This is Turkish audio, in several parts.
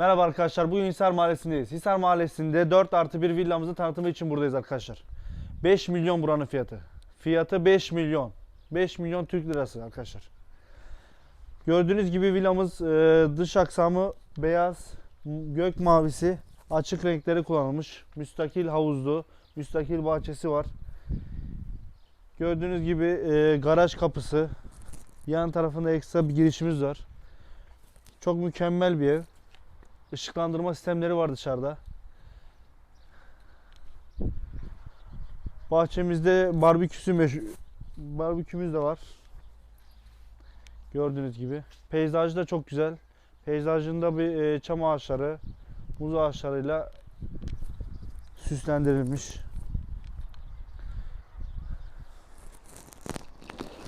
Merhaba arkadaşlar, bugün Hisar Mahallesi'ndeyiz. Hisar Mahallesi'nde 4 artı 1 villamızın tanıtımı için buradayız arkadaşlar. 5 milyon buranın fiyatı. Fiyatı 5 milyon. 5 milyon Türk lirası arkadaşlar. Gördüğünüz gibi villamız e, dış aksamı beyaz, gök mavisi, açık renkleri kullanılmış. Müstakil havuzlu, müstakil bahçesi var. Gördüğünüz gibi e, garaj kapısı, yan tarafında ekstra bir girişimiz var. Çok mükemmel bir ev. Işıklandırma sistemleri var dışarıda. Bahçemizde barbeküsü barbekümüz de var. Gördüğünüz gibi. Peyzaj da çok güzel. Peyzajında bir e, çam ağaçları, muz ağaçlarıyla süslendirilmiş.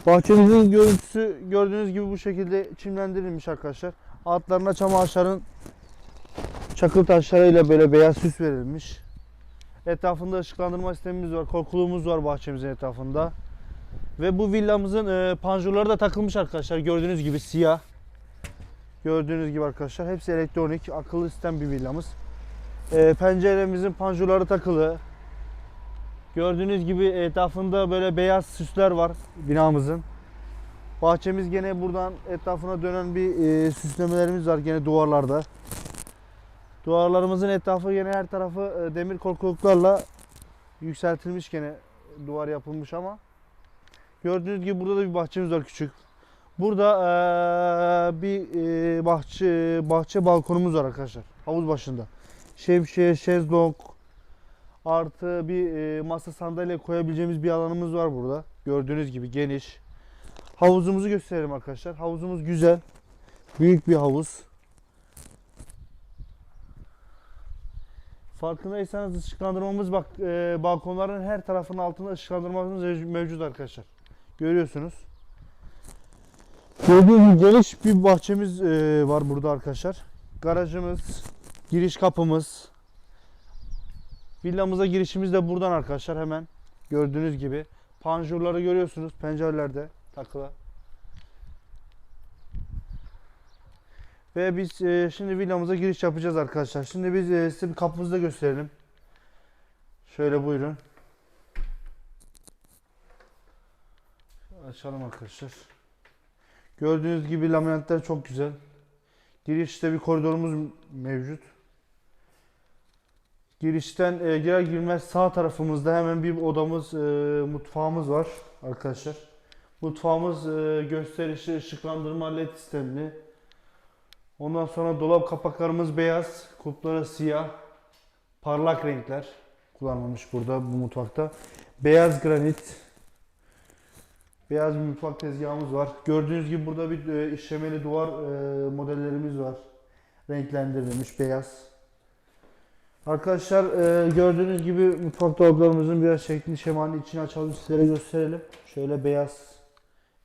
Bahçemizin görüntüsü gördüğünüz gibi bu şekilde çimlendirilmiş arkadaşlar. Altlarına çam ağaçların çakıl taşlarıyla böyle beyaz süs verilmiş. Etrafında ışıklandırma sistemimiz var. Korkuluğumuz var bahçemizin etrafında. Ve bu villamızın e, panjurları da takılmış arkadaşlar. Gördüğünüz gibi siyah. Gördüğünüz gibi arkadaşlar hepsi elektronik, akıllı sistem bir villamız. E, penceremizin panjurları takılı. Gördüğünüz gibi etrafında böyle beyaz süsler var binamızın. Bahçemiz gene buradan etrafına dönen bir e, süslemelerimiz var gene duvarlarda. Duvarlarımızın etrafı gene her tarafı e, demir korkuluklarla yükseltilmiş gene duvar yapılmış ama gördüğünüz gibi burada da bir bahçemiz var küçük. Burada e, bir e, bahçe bahçe balkonumuz var arkadaşlar. Havuz başında. Şemsiye, şezlong artı bir e, masa sandalye koyabileceğimiz bir alanımız var burada. Gördüğünüz gibi geniş. Havuzumuzu gösterelim arkadaşlar. Havuzumuz güzel. Büyük bir havuz. Farkındaysanız ışıklandırmamız bak e, balkonların her tarafının altında ışıklandırmamız mev- mevcut arkadaşlar. Görüyorsunuz. Gördüğünüz geniş bir bahçemiz e, var burada arkadaşlar. Garajımız, giriş kapımız. Villamıza girişimiz de buradan arkadaşlar hemen. Gördüğünüz gibi. Panjurları görüyorsunuz pencerelerde takılı. Ve biz e, şimdi villamıza giriş yapacağız arkadaşlar. Şimdi biz e, size bir kapımızı da gösterelim. Şöyle buyurun. Açalım arkadaşlar. Gördüğünüz gibi laminatlar çok güzel. Girişte bir koridorumuz mevcut. Girişten e, girer girmez sağ tarafımızda hemen bir odamız, e, mutfağımız var arkadaşlar. Mutfağımız e, gösterişli ışıklandırma led sistemli. Ondan sonra dolap kapaklarımız beyaz, kulpları siyah, parlak renkler kullanılmış burada bu mutfakta. Beyaz granit, beyaz bir mutfak tezgahımız var. Gördüğünüz gibi burada bir e, işlemeli duvar e, modellerimiz var. Renklendirilmiş beyaz. Arkadaşlar e, gördüğünüz gibi mutfak dolaplarımızın biraz şeklini şemalini içini açalım sizlere gösterelim. Şöyle beyaz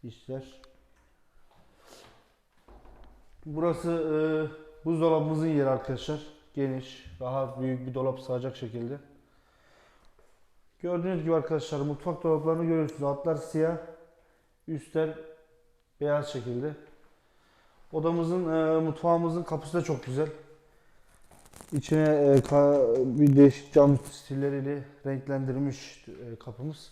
işler. Burası e, buzdolabımızın yeri arkadaşlar. Geniş, rahat, büyük bir dolap sığacak şekilde. Gördüğünüz gibi arkadaşlar mutfak dolaplarını görüyorsunuz. Altlar siyah, üstler beyaz şekilde. Odamızın, e, mutfağımızın kapısı da çok güzel. İçine e, bir değişik cam stilleriyle renklendirilmiş e, kapımız.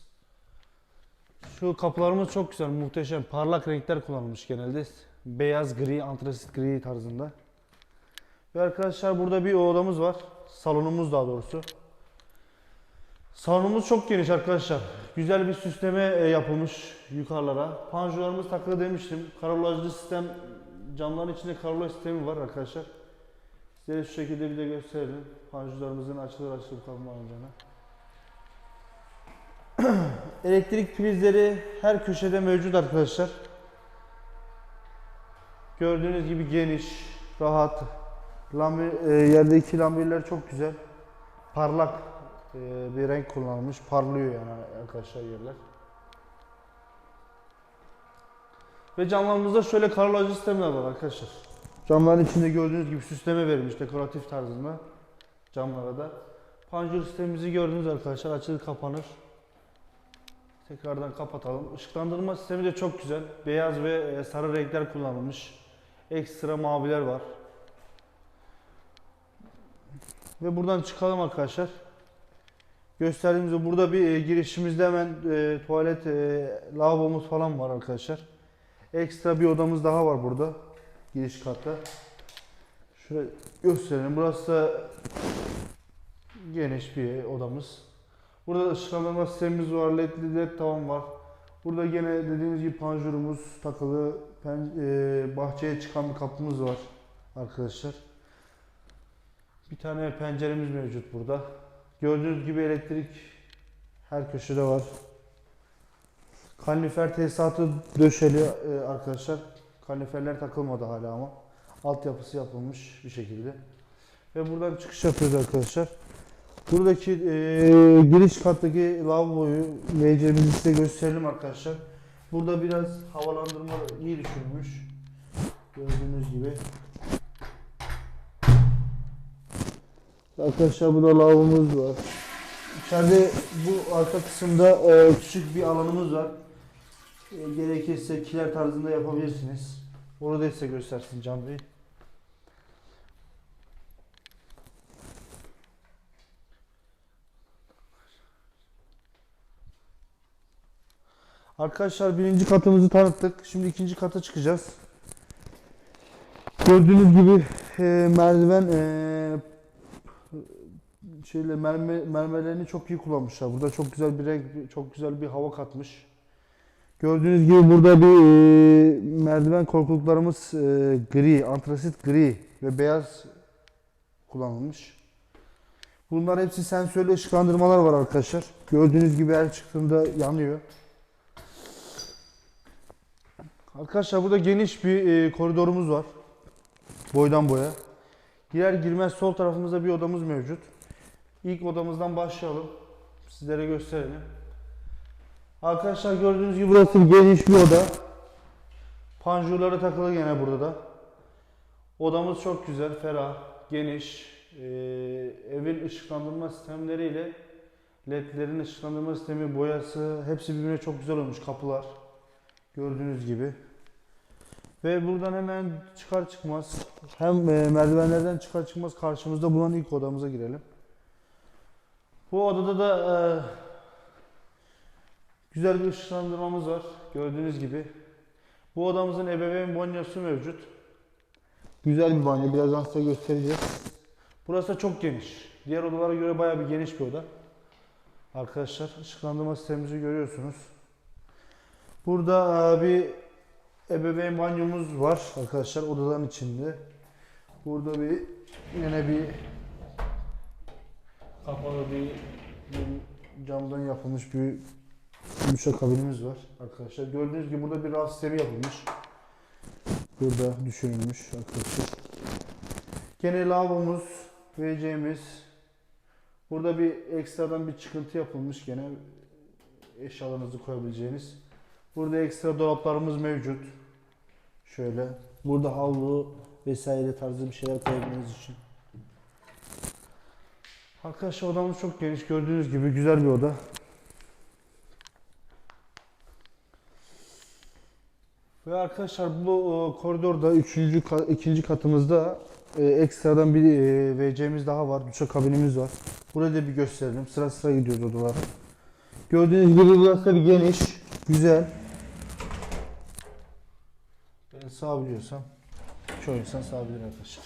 Şu kapılarımız çok güzel, muhteşem. Parlak renkler kullanılmış genelde. Beyaz, gri, antrasit gri tarzında. Ve arkadaşlar burada bir odamız var. Salonumuz daha doğrusu. Salonumuz çok geniş arkadaşlar. Güzel bir süsleme e, yapılmış yukarılara. Panjurlarımız takılı demiştim. Karolajlı sistem, camların içinde karolaj sistemi var arkadaşlar. Size şu şekilde bir de gösterelim. Panjurlarımızın açılır açılır kalma alacağını. Elektrik prizleri her köşede mevcut arkadaşlar. Gördüğünüz gibi geniş, rahat. Lambi, e, yerdeki lambiler çok güzel. Parlak e, bir renk kullanılmış. Parlıyor yani arkadaşlar yerler. Ve camlarımızda şöyle karolajlı sistemler var arkadaşlar. Camların içinde gördüğünüz gibi süsleme verilmiş dekoratif tarzında camlara da. Panjur sistemimizi gördünüz arkadaşlar açılır kapanır. Tekrardan kapatalım. Işıklandırma sistemi de çok güzel. Beyaz ve e, sarı renkler kullanılmış. Ekstra maviler var. Ve buradan çıkalım arkadaşlar. Gösterdiğimizde burada bir e, girişimizde hemen e, tuvalet, e, lavabomuz falan var arkadaşlar. Ekstra bir odamız daha var burada. Giriş katta. Şöyle gösterelim. Burası da geniş bir odamız. Burada ışıklandırma sistemimiz var. LED, LED tavan var. Burada gene dediğimiz gibi panjurumuz takılı. Pen, e, bahçeye çıkan bir kapımız var arkadaşlar. Bir tane penceremiz mevcut burada. Gördüğünüz gibi elektrik her köşede var. Kalorifer tesisatı döşeli e, arkadaşlar. Kaloriferler takılmadı hala ama. Altyapısı yapılmış bir şekilde. Ve buradan çıkış yapıyoruz arkadaşlar. Buradaki e, giriş kattaki lavaboyu WC'mizi size gösterelim arkadaşlar. Burada biraz havalandırma iyi düşünmüş. Gördüğünüz gibi. Arkadaşlar burada lavabomuz var. İçeride bu arka kısımda e, küçük bir alanımız var. E, gerekirse kiler tarzında yapabilirsiniz. Orada size göstersin Can Bey. Arkadaşlar birinci katımızı tanıttık. Şimdi ikinci kata çıkacağız. Gördüğünüz gibi e, merdiven e, şeyle mermer, mermerlerini çok iyi kullanmışlar. Burada çok güzel bir renk, çok güzel bir hava katmış. Gördüğünüz gibi burada bir e, merdiven korkuluklarımız e, gri, antrasit gri ve beyaz kullanılmış. Bunlar hepsi sensörlü ışıklandırmalar var arkadaşlar. Gördüğünüz gibi her çıktığında yanıyor. Arkadaşlar burada geniş bir e, koridorumuz var. Boydan boya. Girer girmez sol tarafımızda bir odamız mevcut. İlk odamızdan başlayalım. Sizlere gösterelim. Arkadaşlar gördüğünüz gibi burası geniş bir oda. Panjurları takılı gene burada da. Odamız çok güzel, ferah, geniş. Ee, evin ışıklandırma sistemleriyle ledlerin ışıklandırma sistemi, boyası hepsi birbirine çok güzel olmuş kapılar. Gördüğünüz gibi. Ve buradan hemen çıkar çıkmaz hem e, merdivenlerden çıkar çıkmaz karşımızda bulunan ilk odamıza girelim. Bu odada da e, güzel bir ışıklandırmamız var. Gördüğünüz gibi. Bu odamızın ebeveyn banyosu mevcut. Güzel bir banyo. Birazdan size göstereceğiz. Burası da çok geniş. Diğer odalara göre bayağı bir geniş bir oda. Arkadaşlar ışıklandırma sistemimizi görüyorsunuz. Burada e, bir ebeveyn banyomuz var arkadaşlar odaların içinde. Burada bir yine bir kapalı bir, bir camdan yapılmış bir yumuşak kabinimiz var arkadaşlar. Gördüğünüz gibi burada bir raf sistemi yapılmış. Burada düşünülmüş arkadaşlar. Gene lavabomuz, WC'miz. Burada bir ekstradan bir çıkıntı yapılmış gene eşyalarınızı koyabileceğiniz. Burada ekstra dolaplarımız mevcut. Şöyle. Burada havlu vesaire tarzı bir şeyler koyabilmeniz için. Arkadaşlar odamız çok geniş. Gördüğünüz gibi güzel bir oda. Ve arkadaşlar bu e, koridorda üçüncü ka- ikinci katımızda e, ekstradan bir e, WC'miz daha var. Duşa kabinimiz var. Burayı da bir gösterelim. Sıra sıra gidiyoruz odalara. Gördüğünüz gibi burası bir geniş, güzel. Sağabiliyorsam çoğu insan sağabilir arkadaşlar.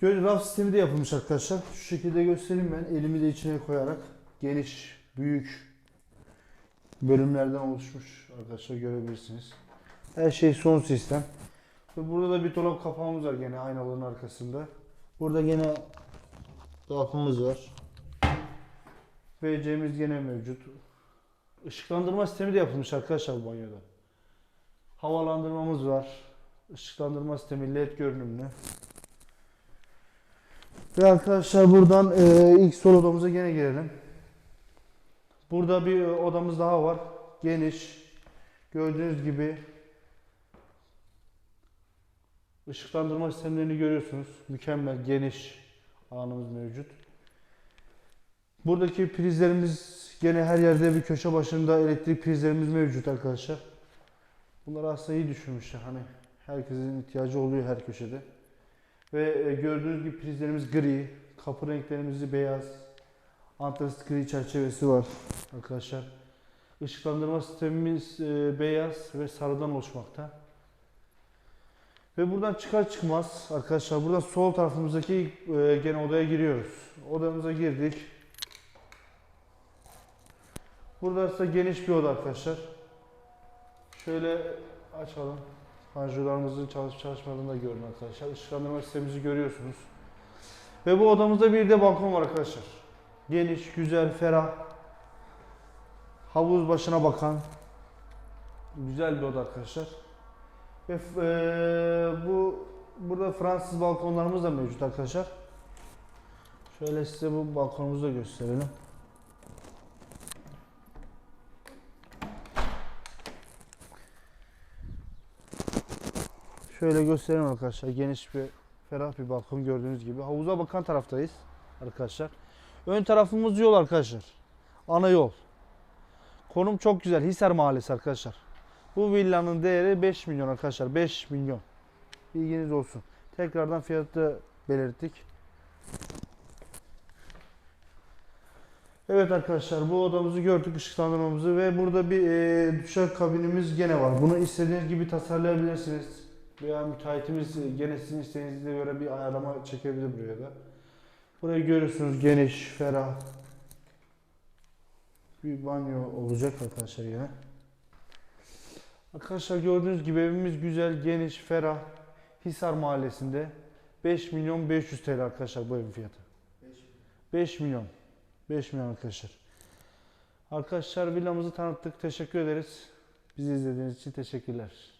Gördüğünüz raf sistemi de yapılmış arkadaşlar. Şu şekilde göstereyim ben. Elimi de içine koyarak geniş, büyük bölümlerden oluşmuş arkadaşlar görebilirsiniz. Her şey son sistem. Ve burada da bir dolap kapağımız var gene aynalığın arkasında. Burada gene dolabımız var. WC'miz gene mevcut. Işıklandırma sistemi de yapılmış arkadaşlar bu banyoda. Havalandırmamız var. Işıklandırma sistemi LED görünümlü. Ve arkadaşlar buradan e, ilk sol odamıza gene girelim. Burada bir odamız daha var. Geniş. Gördüğünüz gibi ışıklandırma sistemlerini görüyorsunuz. Mükemmel, geniş alanımız mevcut. Buradaki prizlerimiz gene her yerde bir köşe başında elektrik prizlerimiz mevcut arkadaşlar. Bunları aslında iyi düşünmüşler. Hani herkesin ihtiyacı oluyor her köşede. Ve e, gördüğünüz gibi prizlerimiz gri. Kapı renklerimiz beyaz. Antresit gri çerçevesi var arkadaşlar. Işıklandırma sistemimiz e, beyaz ve sarıdan oluşmakta. Ve buradan çıkar çıkmaz arkadaşlar buradan sol tarafımızdaki e, gene odaya giriyoruz. Odamıza girdik. Burası geniş bir oda arkadaşlar. Şöyle açalım. Panjurlarımızın çalışıp çalışmadığını da görün arkadaşlar. Işıklandırma sistemimizi görüyorsunuz. Ve bu odamızda bir de balkon var arkadaşlar. Geniş, güzel, ferah. Havuz başına bakan. Güzel bir oda arkadaşlar. Ve eee, bu burada Fransız balkonlarımız da mevcut arkadaşlar. Şöyle size bu balkonumuzu da gösterelim. Şöyle göstereyim arkadaşlar. Geniş bir ferah bir balkon gördüğünüz gibi. Havuza bakan taraftayız arkadaşlar. Ön tarafımız yol arkadaşlar. Ana yol. Konum çok güzel. Hisar Mahallesi arkadaşlar. Bu villanın değeri 5 milyon arkadaşlar. 5 milyon. Bilginiz olsun. Tekrardan fiyatı belirttik. Evet arkadaşlar bu odamızı gördük ışıklandırmamızı ve burada bir e, duşak kabinimiz gene var. Bunu istediğiniz gibi tasarlayabilirsiniz. Veya müteahhitimiz gene sizin isteğinize göre bir ayarlama çekebilir buraya da. Burayı görüyorsunuz geniş, ferah. Bir banyo olacak arkadaşlar yine. Arkadaşlar gördüğünüz gibi evimiz güzel, geniş, ferah. Hisar Mahallesi'nde 5 milyon 500 TL arkadaşlar bu evin fiyatı. 5 milyon. 5 milyon arkadaşlar. Arkadaşlar villamızı tanıttık. Teşekkür ederiz. Bizi izlediğiniz için teşekkürler.